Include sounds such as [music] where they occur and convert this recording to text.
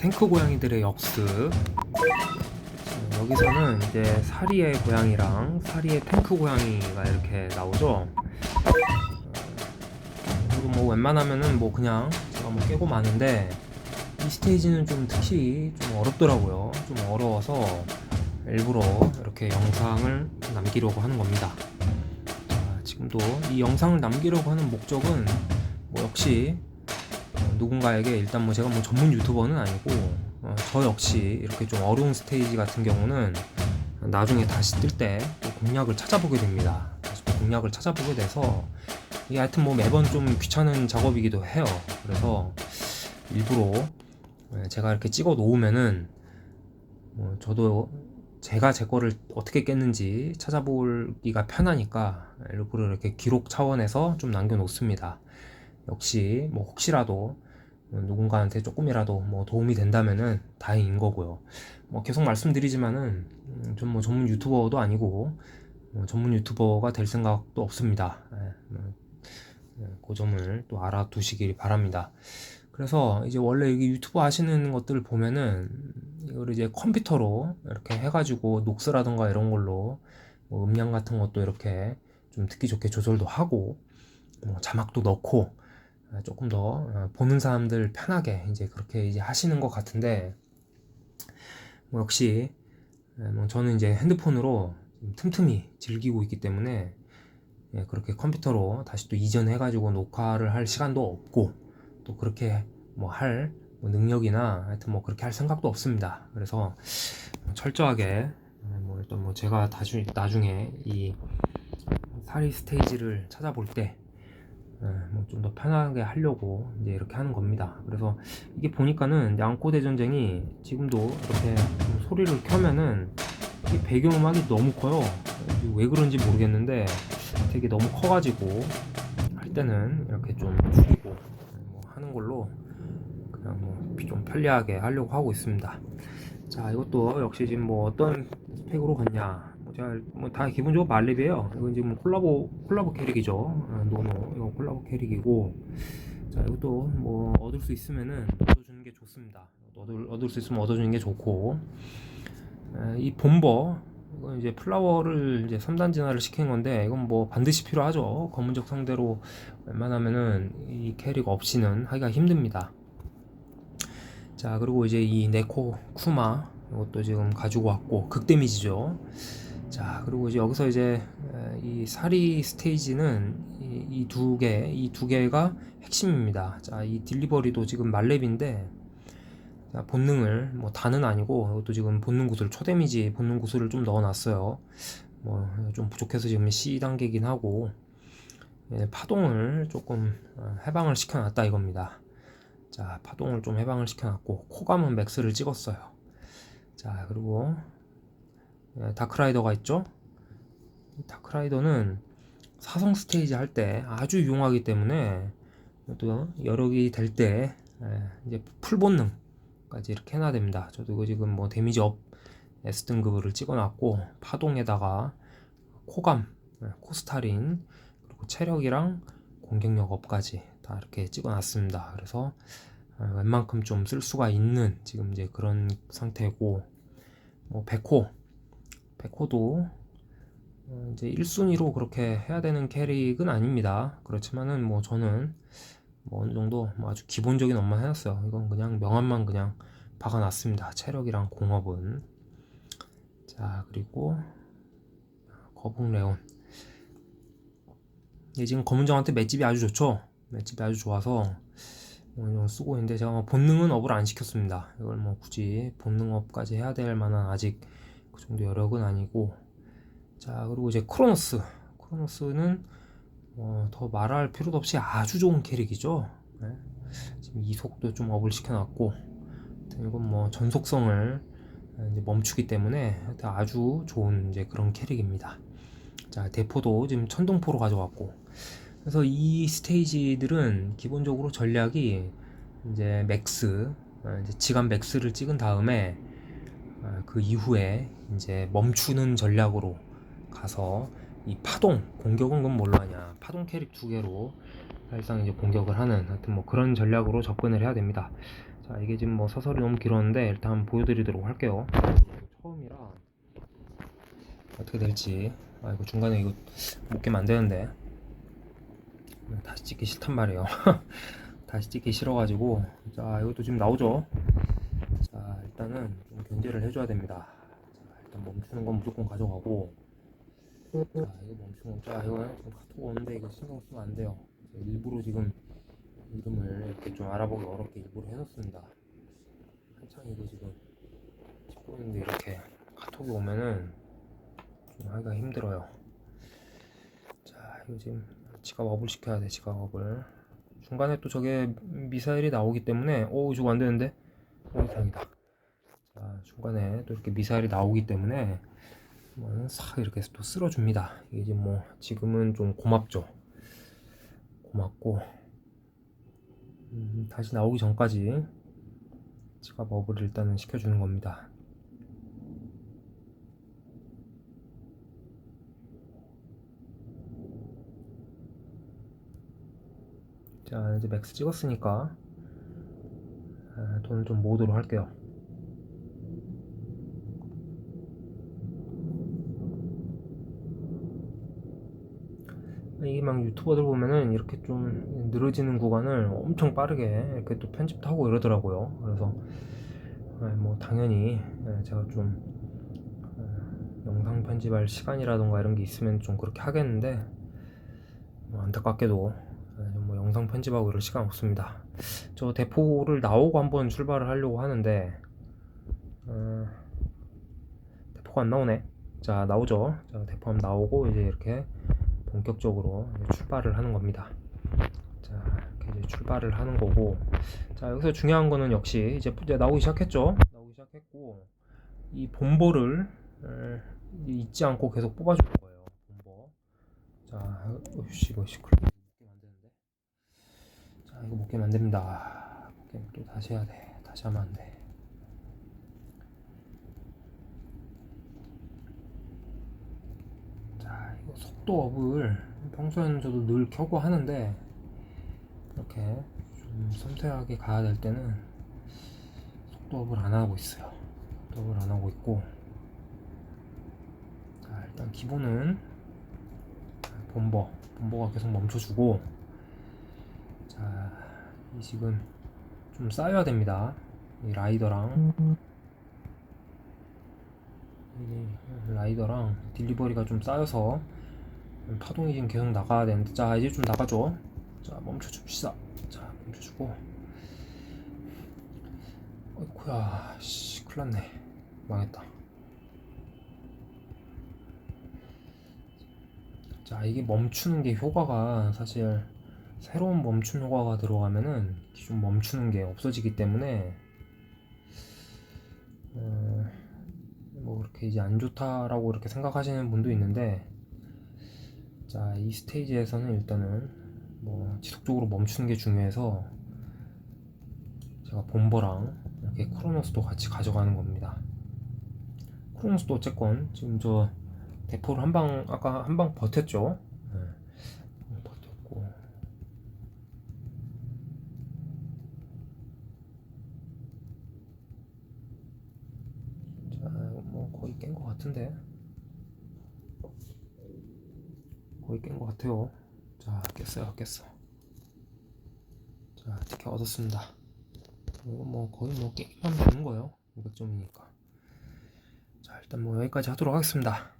탱크 고양이들의 역습. 자, 여기서는 이제 사리의 고양이랑 사리의 탱크 고양이가 이렇게 나오죠. 어, 그리고 뭐 웬만하면은 뭐 그냥 제가 뭐 깨고 마는데 이 스테이지는 좀 특히 좀 어렵더라고요. 좀 어려워서 일부러 이렇게 영상을 남기려고 하는 겁니다. 자, 지금도 이 영상을 남기려고 하는 목적은 뭐 역시 어, 누군가에게 일단 뭐 제가 뭐 전문 유튜버는 아니고 어, 저 역시 이렇게 좀 어려운 스테이지 같은 경우는 나중에 다시 뜰 때 공략을 찾아보게 됩니다. 또 공략을 찾아보게 돼서 이게 하여튼 뭐 매번 좀 귀찮은 작업이기도 해요. 그래서 일부러 예, 제가 이렇게 찍어 놓으면은 뭐 저도 제가 제 거를 어떻게 깼는지 찾아보기가 편하니까 일부러 이렇게 기록 차원에서 좀 남겨 놓습니다. 역시 뭐 혹시라도 누군가한테 조금이라도 뭐 도움이 된다면은 다행인 거고요. 뭐 계속 말씀드리지만은 음, 좀뭐 전문 유튜버도 아니고 뭐 전문 유튜버가 될 생각도 없습니다. 예, 뭐, 예, 그 점을 또 알아두시길 바랍니다. 그래서 이제 원래 이게 유튜브 하시는 것들 보면은 이걸 이제 컴퓨터로 이렇게 해가지고 녹스라든가 이런 걸로 뭐 음량 같은 것도 이렇게 좀 듣기 좋게 조절도 하고 뭐 자막도 넣고 아, 조금 더 어, 보는 사람들 편하게 이제 그렇게 이제 하시는 것 같은데 뭐 역시 예, 뭐 저는 이제 핸드폰으로 좀 틈틈이 즐기고 있기 때문에 예, 그렇게 컴퓨터로 다시 또 이전해가지고 녹화를 할 시간도 없고 또 그렇게 뭐할 뭐 능력이나 하여튼 뭐 그렇게 할 생각도 없습니다. 그래서 철저하게 어, 뭐 일단 뭐 제가 다시 나중에 이 사리 스테이지를 찾아볼 때 뭐 좀 더 편하게 하려고 이제 이렇게 하는 겁니다. 그래서 이게 보니까는 양꼬대 전쟁이 지금도 이렇게 좀 소리를 켜면은 이 배경음악이 너무 커요. 왜 그런지 모르겠는데 되게 너무 커가지고 할 때는 이렇게 좀 줄이고 뭐 하는 걸로 그냥 뭐 좀 편리하게 하려고 하고 있습니다. 자 이것도 역시 지금 뭐 어떤 스펙으로 갔냐 뭐 제가 뭐다 기본적으로 말렙이에요. 이건 지금 콜라보 콜라보 캐릭이죠. 아, 노노 이거 콜라보 캐릭이고. 자 이것도 뭐 얻을 수 있으면은 얻어주는 게 좋습니다. 얻을, 얻을 수 있으면 얻어주는 게 좋고. 에, 이 본버 이건 이제 플라워를 이제 3단 진화를 시킨 건데 이건 뭐 반드시 필요하죠. 검은적 상대로 웬만하면은 이 캐릭 없이는 하기가 힘듭니다. 자 그리고 이제 이 네코 쿠마 이것도 지금 가지고 왔고 극 데미지죠 자 그리고 이제 여기서 이제 에, 이 사리 스테이지는 이 두 개 이 두 개가 핵심입니다. 자 이 딜리버리도 지금 말렙인데 자, 본능을 뭐 다는 아니고 이것도 지금 본능 구슬 초데미지 본능 구슬을 좀 넣어놨어요. 뭐 좀 부족해서 지금 C 단계긴 하고 예, 파동을 조금 어, 해방을 시켜놨다 이겁니다. 자 파동을 좀 해방을 시켜놨고 코감은 맥스를 찍었어요. 자 그리고 예, 다크라이더가 있죠 이 다크라이더는 사성 스테이지 할 때 아주 유용하기 때문에 또 여러 개될때 이제 풀 본능까지 이렇게 해놔야 됩니다 저도 이거 지금 뭐 데미지 업 S등급을 찍어놨고 파동에다가 코감 예, 코스타린 그리고 체력이랑 공격력 업까지 다 이렇게 찍어놨습니다. 그래서 어, 웬만큼 좀 쓸 수가 있는 지금 이제 그런 상태고 뭐 백호 백호도 어, 이제 1순위로 그렇게 해야 되는 캐릭은 아닙니다. 그렇지만은 뭐 저는 뭐 어느 정도 뭐 아주 기본적인 업만 해놨어요. 이건 그냥 명함만 그냥 박아놨습니다. 체력이랑 공업은 자 그리고 거북 레온 이게 지금 검은정한테 맷집이 아주 좋죠. 맷집이 아주 좋아서 뭐 쓰고 있는데 제가 뭐 본능은 업을 안 시켰습니다. 이걸 뭐 굳이 본능 업까지 해야 될 만한 아직 그 정도 여력은 아니고 자 그리고 이제 크로노스 크로노스는 뭐더 말할 필요도 없이 아주 좋은 캐릭이죠. 네. 지금 이속도 좀 업을 시켜놨고 이건 뭐 전속성을 이제 멈추기 때문에 아주 좋은 이제 그런 캐릭입니다. 자 대포도 지금 천둥포로 가져왔고 그래서 이 스테이지들은 기본적으로 전략이 이제 맥스 어, 이제 지간 맥스를 찍은 다음에 어, 그 이후에 이제 멈추는 전략으로 가서 이 파동 공격은 그건 뭘로 하냐 파동 캐릭 두 개로 사실상 이제 공격을 하는 하여튼 뭐 그런 전략으로 접근을 해야 됩니다. 자, 자, 이게 지금 뭐 서설이 너무 길었는데 일단 보여드리도록 할게요. 처음이라 어떻게 될지. 아 이거 중간에 이거 못 깨면 안 되는데 다시 찍기 싫단 말이에요. [laughs] 다시 찍기 싫어가지고 자 이것도 지금 나오죠. 자 일단은 좀 견제를 해줘야 됩니다. 자, 일단 멈추는 건 무조건 가져가고 자 이거 멈추는 거, 자 이거 지금 카톡 오는데 이거 신경 쓰면 안 돼요. 일부러 지금 이름을 이렇게 좀 알아보기 어렵게 일부러 해놓습니다. 한창 이거 지금 찍고 있는데 이렇게 카톡이 오면은 좀 하기가 힘들어요. 자 이거 지금 지갑 업을 시켜야 돼 지갑 업을 중간에 또 저게 미사일이 나오기 때문에 오 저거 안 되는데 오 다행이다. 자 중간에 또 이렇게 미사일이 나오기 때문에 한번 싹 이렇게 또 쓸어줍니다. 지금 뭐 지금은 좀 고맙죠. 고맙고 음, 다시 나오기 전까지 지갑 업을 일단은 시켜주는 겁니다. 자 이제 맥스 찍었으니까 아, 돈을 좀 모으도록 할게요. 이게 막 유튜버들 보면은 이렇게 좀 늘어지는 구간을 엄청 빠르게 이렇게 또 편집도 하고 이러더라고요. 그래서 아, 뭐 당연히 예, 제가 좀 어, 영상 편집할 시간이라던가 이런 게 있으면 좀 그렇게 하겠는데 뭐 안타깝게도 영상 편집하고 이럴 시간 없습니다. 저 대포를 나오고 한번 출발을 하려고 하는데 어, 대포가 안 나오네. 자 나오죠. 자 대포 한번 나오고 이제 이렇게 본격적으로 출발을 하는 겁니다. 자, 이제 출발을 하는 거고, 자 여기서 중요한 거는 역시 이제 이제 나오기 시작했죠. 나오기 시작했고, 이 본보를 에, 잊지 않고 계속 뽑아줄 거예요. 본보. 자, 어이씨 이거 되는데. 자, 이거 못 깨면 안 됩니다. 못 깨면 또 다시 해야 돼. 다시 하면 안 돼. 자, 이거 속도 업을 평소에는 저도 늘 켜고 하는데 이렇게 좀 섬세하게 가야 될 때는 속도 업을 안 하고 있어요. 속도 업을 안 하고 있고 자, 일단 기본은 본버, 본버가 계속 멈춰주고 자, 이식은 좀 쌓여야 됩니다. 이 라이더랑. 이 라이더랑 딜리버리가 좀 쌓여서 파동이 지금 계속 나가야 되는데 자 이제 좀 나가죠. 자 멈춰 줍시다. 자 멈춰주고. 어이쿠야 씨 큰일 났네. 망했다. 자 이게 멈추는 게 효과가 사실 새로운 멈춤 효과가 들어가면은 기존 멈추는 게 없어지기 때문에 어, 뭐 그렇게 이제 안 좋다라고 이렇게 생각하시는 분도 있는데 자 이 스테이지에서는 일단은 뭐 지속적으로 멈추는 게 중요해서 제가 본버랑 이렇게 크로노스도 같이 가져가는 겁니다. 크로노스도 어쨌건 지금 저 대포를 한 방 아까 한 방 버텼죠 네. 버텼고 자 이거 뭐 거의 깬 것 같은데. 거의 깬 것 같아요. 자 깼어요 깼어. 자 티켓 얻었습니다. 이거 뭐 거의 뭐 깨기만 되는 거예요. 500점이니까. 자 일단 뭐 여기까지 하도록 하겠습니다